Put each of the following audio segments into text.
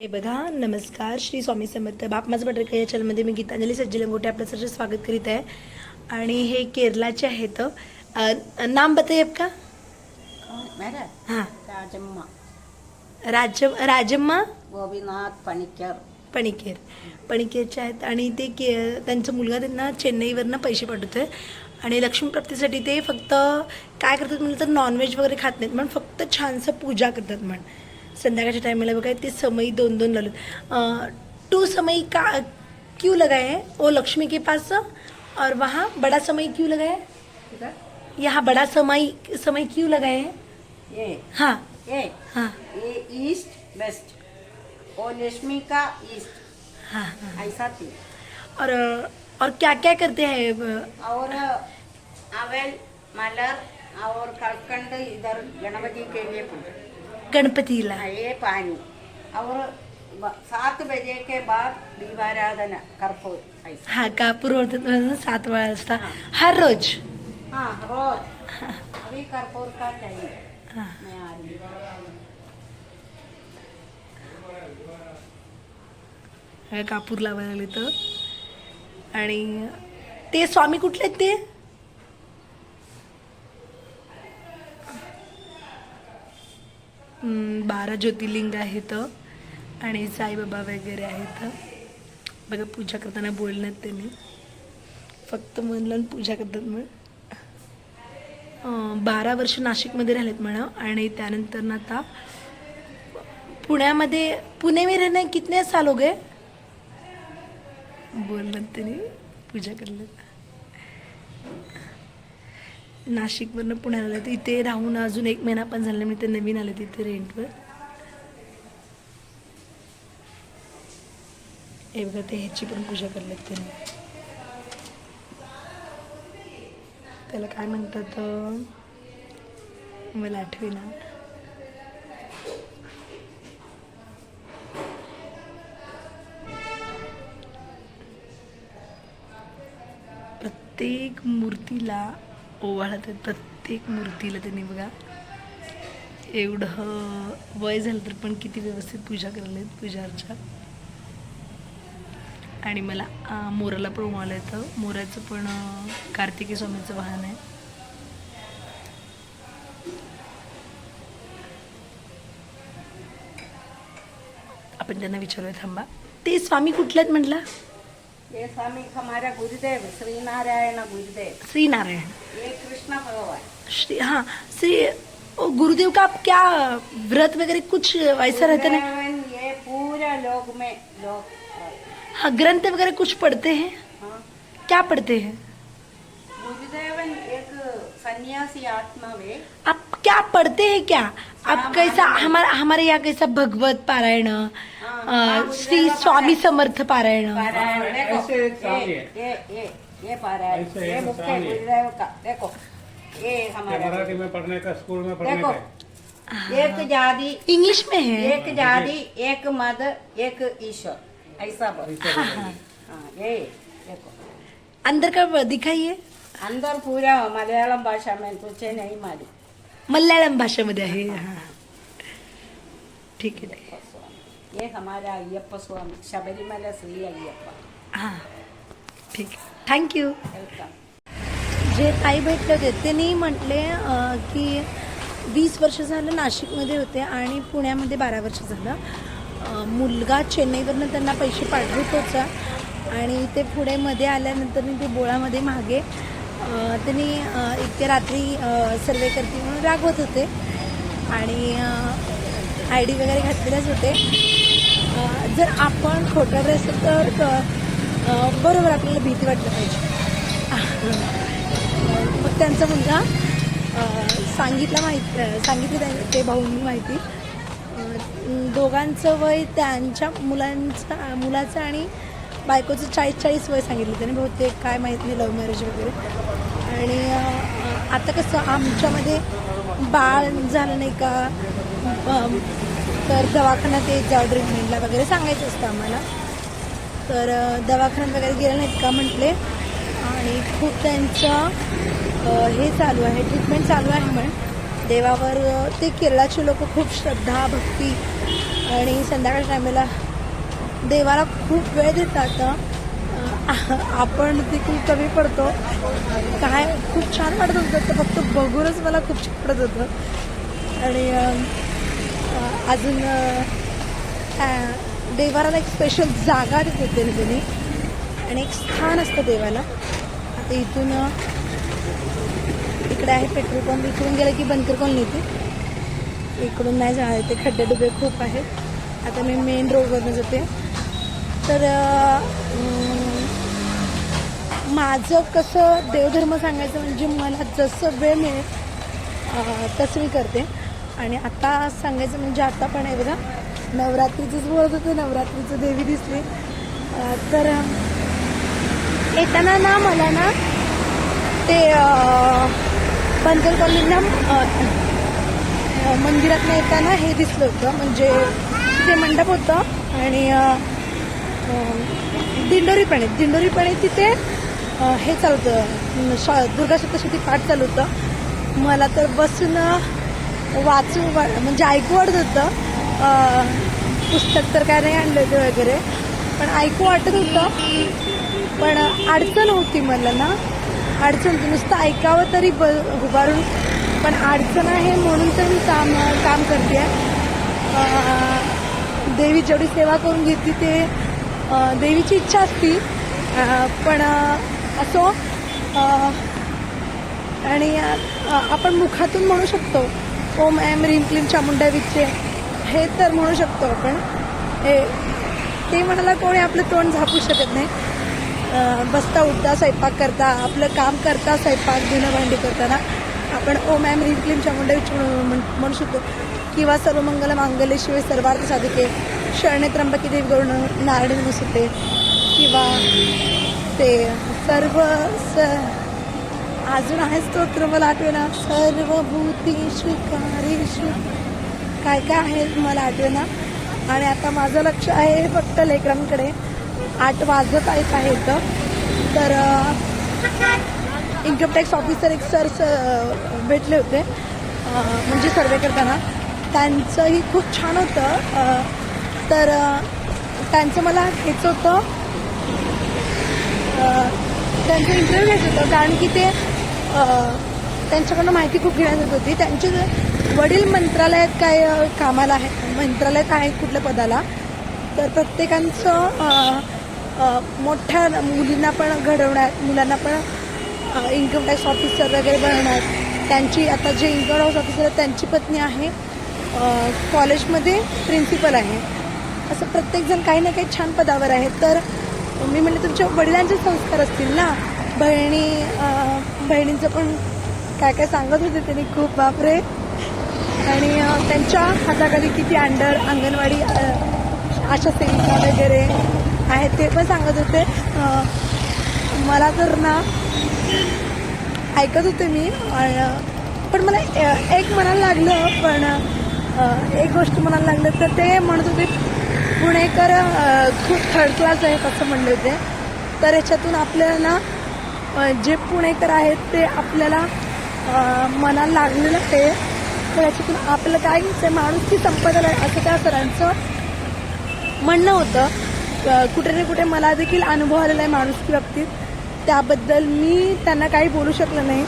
हे बघा नमस्कार श्री स्वामी समर्थ बाप माझं बटर या चॅनलमध्ये मी गीतांजली सज्जी लंगोटे आपलं सर्व स्वागत करीत आहे. आणि हे केरलाचे आहेत नाम बताइए आपका? मेरा हां. राजम्मा. राज राजम्मा? गोपीनाथ पणिकर. पणिकेर. पणिकेरचे आहेत आणि ते के त्यांचा मुलगा त्यांना चेन्नईवरनं पैसे पाठवतोय. आणि लक्ष्मीप्राप्तीसाठी ते फक्त काय करतात म्हणलं तर नॉनव्हेज वगैरे खात नाहीत म्हणून फक्त छानसं पूजा करतात म्हण. संध्याकाळच्या टायमाला बघा ते समई दोन दोन लावलेत. टू समई का क्यों लगाए हैं? वो लक्ष्मी के पास और वहाँ बड़ा समई क्यों लगाए हैं? यहाँ बड़ा समई समय क्यों लगाए हैं? ये। हाँ। ये। हाँ। ये ईस्ट वेस्ट। वो लक्ष्मी का ईस्ट। हाँ हाँ ऐसा थी। और और क्या क्या करते हैं और अवेल मलर और कलकंड इधर गणपति के लिए पूजा। गणपतीला ये पानी और ब- सात बजे के बाद दीपाराधना कर्पूर ऐसा हा कापूर होतात सात वाजता हर रोज हाँ रोज अभी कर्पूर का चाहिए हा. मैं आ रही हूँ हा, कापूर लावायला लागले तर आणि ते स्वामी कुठले आहेत ते बारा ज्योतिर्लिंग आहेत आणि साईबाबा वगैरे आहेत. बघा पूजा करताना बोलण्यात त्यांनी. फक्त म्हणलं पूजा करतात मग बारा वर्ष नाशिकमध्ये राहिलेत म्हणा आणि त्यानंतर ना आता पुण्यामध्ये पुणे मी रहने कितने साल हो गए? बोललं त्यांनी पूजा करलं नाशिकवरनं पुण्याला आलं तर इथे राहून अजून एक महिना पण झाला मी ते नवीन आले तिथे रेंटवर हे बघा ते ह्याची पण पूजा करलेत त्यांनी. त्याला काय म्हणतात मला आठवेना प्रत्येक मूर्तीला ओवाळा तर प्रत्येक मूर्तीला त्यांनी बघा. एवढं वय झालं तर पण किती व्यवस्थित पूजा करायला पूजा अर्चा आणि मला मोराला पण ओवाळलं येतं. मोराचं पण कार्तिकी स्वामीचं वाहन आहे. आपण त्यांना विचारूया थांबा. ते स्वामी कुठले आहेत म्हटलं? ये स्वामी हमारा गुरुदेव श्री नारायण गुरुदेव। श्रीनारायण। ये कृष्ण भगवान। श्री हाँ श्री ओ, गुरुदेव का आप क्या व्रत वगैरह कुछ वैसा रहता है गुरुदेवन ये पूरा लोग में लोग हाँ ग्रंथ वगैरह कुछ पढ़ते हैं? हाँ। क्या पढ़ते हैं? गुरुदेवन एक सन्यासी आत्मा में आप क्या पढ़ते हैं क्या? आप कैसा हमारा हमारे यहाँ कैसा भगवत पारायण श्री स्वामी समर्थ पारायण पारायण ऐसे एक है। ये ये ये पारायण ये मुख्य गुरुदेव का देखो ये ये हमारा मराठी में पढ़ने का स्कूल में पढ़ने का एक जाति इंग्लिश में है एक जाति एक मत एक ईश्वर ऐसा बोल है। हाँ ये देखो अंदर का दिखाइए अंदर पूरा मलयालम भाषा में तुझे नहीं मालूम मलयालम भाषेमध्ये आहे हाँ ठीक आहे ठीक आहे स्वामी ये हमारा अय्यप्पा स्वामी शबरीमला श्री अय्यप्पा हां ठीक. थँक्यू वेलकम जे ताई भेटले होते त्यांनी म्हटले की वीस वर्ष झालं नाशिकमध्ये होते आणि पुण्यामध्ये बारा वर्ष झालं. मुलगा चेन्नईवरनं त्यांना पैसे पाठवत होता आणि ते पुढे मध्ये आल्यानंतर ते बोळामध्ये मागे त्यांनी अं, इतके रात्री सर्वे करते म्हणून रागवत होते. आणि आय डी वगैरे घातलेलेच होते. जर आपण खोटं ड्रेस तर बरोबर आपल्याला भीती वाटली पाहिजे. मग त्यांचा मुलगा सांगितला सांगितलं माहिती सांगितली ते भाऊंनी माहिती. दोघांचं वय त्यांच्या मुलांचं मुलाचं आणि बायकोचं चाळीस चाळीस वय सांगितलं त्याने. बहुतेक काय माहीत नाही लव्ह मॅरेज वगैरे. आणि आता कसं आमच्यामध्ये बाळ झालं नाही का? तर दवाखान्यात येत जा ट्रीटमेंटला वगैरे सांगायचं असतं आम्हाला. तर दवाखान्यात वगैरे गेलं नाहीत का म्हटले. आणि खूप त्यांचं हे चालू आहे ट्रीटमेंट चालू आहे म्हण. देवावर ते केरळाचे लोक खूप श्रद्धा भक्ती आणि संध्याकाळच्या टायमेला देवाला खूप वेळ देतात आपण देखील कमी पडतो. काय खूप छान वाटत होतं तर फक्त बघूनच मला खूप छान वाटत होतं. आणि अजून देवाला एक स्पेशल जागा देते त्यांनी आणि एक स्थान असतं देवाला. आता इथून इकडे आहे पेट्रोल पंप इकडून गेलं की बनकर कॉलनी येते. इकडून नाही जाणार ते खड्डे डुबे खूप आहेत. आता मी मेन रोडवरनं जाते. तर माझं कसं देवधर्म सांगायचं म्हणजे मला जसं वेळ मिळेल तसं मी करते. आणि आता सांगायचं म्हणजे आता पण आहे बघा. नवरात्रीचंच बोलत होतं नवरात्रीचं देवी दिसली. तर येताना ना मला ना ते बनकर कॉलनीला मंदिरात येताना हे दिसलं होतं. म्हणजे ते मंडप होतं आणि अ, अ, दिंडोरी पण आहे. दिंडोरी पण आहे तिथे. हे चालतं. श दुर्गा सप्तशती पाठ चालू होतं. मला तर बसून वाचू वा- म्हणजे ऐकू वाटत होतं. पुस्तक तर काय नाही आणलं ते वगैरे पण ऐकू वाटत होतं. पण अडचण होती मला ना. अडचण होती. नुसतं ऐकावं तरी ब उभारून. पण अडचण आहे म्हणून तर मी काम काम करते. देवी जेवढी सेवा करून घेतली ते देवीची इच्छा असती. पण असो आणि आपण मुखातून म्हणू शकतो. ओम एम रीम क्लीम चामुंडा विचे हे तर म्हणू शकतो आपण. हे ते म्हणाला कोणी आपलं तोंड झापू शकत नाही. बसता उठता स्वयंपाक करता आपलं काम करता स्वयंपाक धुणं भांडी करताना आपण ओम ॲम रीम क्लीम चामुंडा विच म्हणू म्हणू शकतो. किंवा सर्व मंगल सर्वार्थ साधिके शरणे त्र्यंबकी देव गरुण नारळी नमस्ते. किंवा ते सर्व स अजून आहे स्तोत्र मला आठवेना सर्वभूती स्वीकारेषु काय काय आहे मला आठवेना आणि आता माझं लक्ष आहे फक्त लेकरांकडे. आठ वाजत आहेत आहे इथं तर. इन्कम टॅक्स ऑफिसर एक सर भेटले होते. म्हणजे सर्वे करताना. त्यांचंही खूप छान होतं. तर त्यांचं मला घ्यायचं होतं. त्यांचं इंटरव्ह्यू घ्यायचं होतं. कारण की ते त्यांच्याकडनं माहिती खूप घेण्यात येत होती. त्यांचे वडील मंत्रालयात काय कामाला आहेत मंत्रालयात आहेत कुठल्या पदाला तर प्रत्येकांचं मोठ्या मुलींना पण घडवण्यात मुलांना पण इन्कम टॅक्स ऑफिसर वगैरे बनवण्यात त्यांची आता जे इन्कम टॅक्स ऑफिसर आहेत त्यांची पत्नी आहे कॉलेजमध्ये प्रिन्सिपल आहे. असं प्रत्येकजण काही ना काही छान पदावर आहे. तर मी म्हणले तुमच्या वडिलांचे संस्कार असतील ना? बहिणी बहिणींचं पण काय काय सांगत होते त्यांनी खूप बापरे. आणि त्यांच्या हाताखाली किती अंडर अंगणवाडी आशा सेविका वगैरे आहेत ते पण सांगत होते. मला तर ना ऐकत होते मी पण मला एक म्हणायला लागलं पण एक गोष्ट म्हणायला लागलं तर ते म्हणत होते पुणेकर खूप थर्ड क्लास आहेत असं म्हणले होते. तर याच्यातून आपल्याला ना जे पुणेकर आहेत ते आपल्याला मनाला लागलेलं आहे. तर याच्यातून आपल्याला काय घ्यायचं माणूस की संपदा आहे असं त्या सरांचं म्हणणं होतं. कुठे ना कुठे मला देखील अनुभव आलेला आहे माणुसकी बाबतीत. त्याबद्दल मी त्यांना काही बोलू शकलं नाही.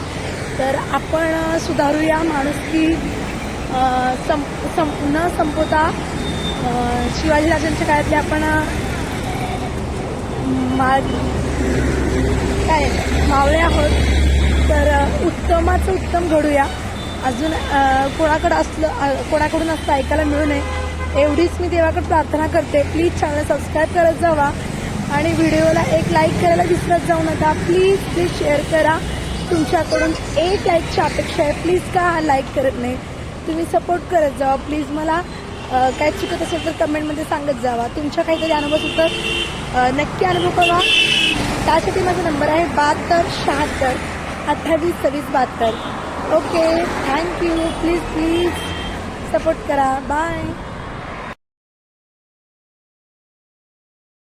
तर आपण सुधारूया माणुसकी की सं सं न संपवता शिवाजीराजांच्या काळातले आपण मार्ग मा काय मावळे आहोत. तर उत्तमाचं उत्तम घडूया. अजून कोणाकडं असलं कोणाकडून असं ऐकायला मिळू नये. एवढीच मी देवाकडे प्रार्थना करते. प्लीज चॅनल सबस्क्राईब करत जावा. आणि व्हिडिओला एक लाईक करायला विसरत जाऊ नका. प्लीज प्लीज शेअर करा. तुमच्याकडून एक लाईकची अपेक्षा आहे. प्लीज का लाईक करत नाही? तुम्ही सपोर्ट करत जावा. प्लीज मला काय चुकत असेल तर कमेंटमध्ये सांगत जावा. तुमच्या काहीतरी अनुभव सुद्धा तर नक्की अनुभव करा त्यासाठी माझा नंबर आहे बहात्तर शहात्तर अठ्ठावीस सव्वीस बहात्तर. Okay thank you please please support करा. बाय